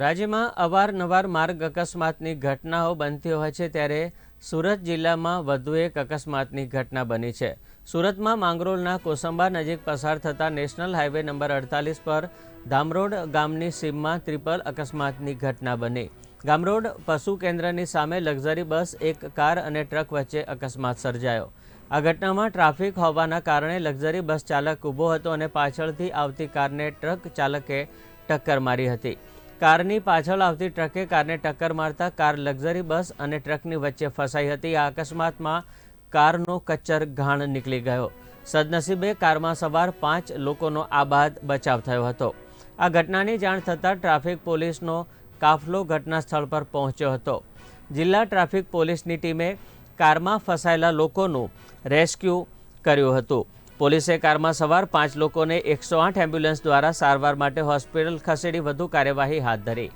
રાજ્યમાં અવારનવાર માર્ગ અકસ્માતની ઘટનાઓ બનતી હોય છે ત્યારે સુરત જિલ્લામાં વધુ એક અકસ્માતની ઘટના બની છે. સુરતમાં માંગરોળના કોસંબા નજીક પસાર થતા નેશનલ હાઈવે નંબર અડતાલીસ પર ધામરોડ ગામની સીમમાં ત્રિપલ અકસ્માતની ઘટના બની. ગામરોડ પશુ કેન્દ્રની સામે લક્ઝરી બસ, એક કાર અને ટ્રક વચ્ચે અકસ્માત સર્જાયો. આ ઘટનામાં ટ્રાફિક હોવાના કારણે લક્ઝરી બસ ચાલક ઊભો હતો અને પાછળથી આવતી કારને ટ્રક ચાલકે ટક્કર મારી હતી. કારની પાછળ આવતી ટ્રકે કારને ટક્કર મારતા કાર લક્ઝરી બસ અને ટ્રકની વચ્ચે ફસાઈ હતી. આ અકસ્માતમાં કારનો કચ્ચર ઘાણ નીકળી ગયો. સદનસીબે કારમાં સવાર પાંચ લોકોનો આબાદ બચાવ થયો હતો. આ ઘટનાની જાણ થતાં ટ્રાફિક પોલીસનો કાફલો ઘટના સ્થળ પર પહોંચ્યો હતો. જિલ્લા ટ્રાફિક પોલીસની ટીમે કારમાં ફસાયેલા લોકોનું રેસ્ક્યુ કર્યું હતું. પોલીસે કારમાં સવાર પાંચ લોકોને એકસો આઠ એમ્બ્યુલન્સ દ્વારા સારવાર માટે હોસ્પિટલ ખસેડી વધુ કાર્યવાહી હાથ ધરી.